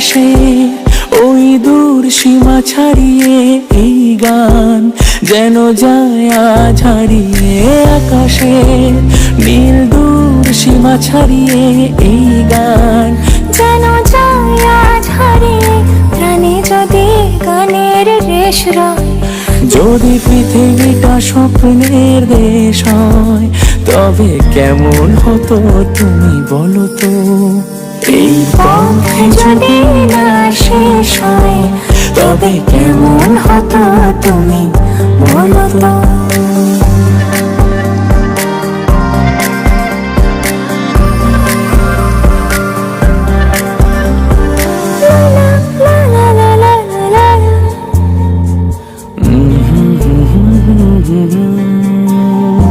আকাশে ওই দূর সীমা ছাড়িয়ে এই গান যেন যায় হারিয়ে আকাশে। নীল দূর সীমা ছাড়িয়ে এই গান যেন যায় আজ হারিয়ে। যদি গানের রেশ যদি পৃথিবীটা স্বপ্নের দেশ হয়, তবে কেমন হতো তুমি বলো তো? এই পথ যদি না শেষ হয় তবে কেমন হতো তুমি বলো তো?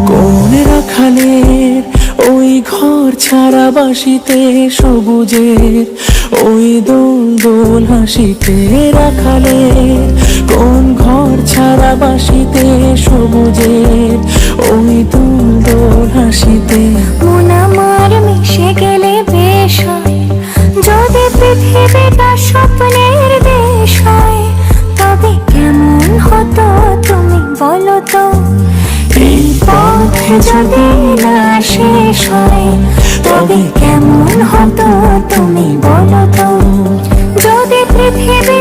কোন ঘর ছাড়া বাসিতে সবুজের, ওই দোল দোল হাসিতে রাখালে, কোন ঘর ছাড়া বাসিতে সবুজের, ওই দোল দোল হাসিতে। মন আমার মিশে গেলে বেশ হয়, যদি পৃথিবীটা স্বপ্নের দেশ হয়, তবে কেমন হতো তুমি বলো তো? এই পথে যদি না শেষ হয়। তবে কেমন হতো তুমি বলো তো? যদি পৃথিবীটা